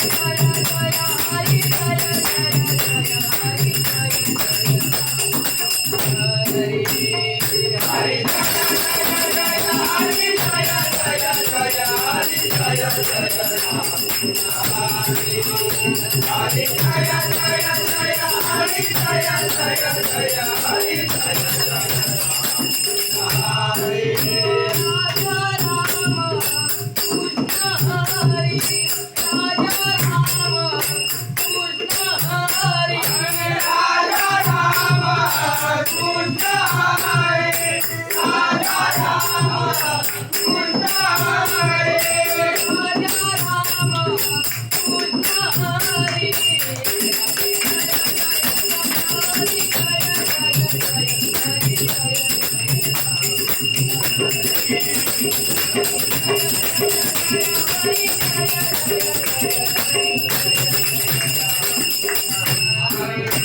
Hare Hare Hare Hare Thank you.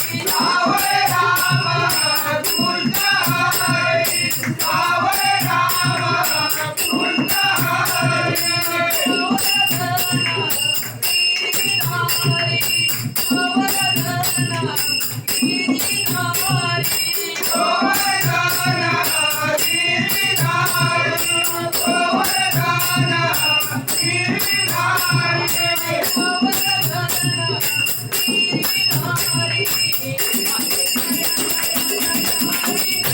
Power!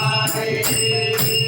Hare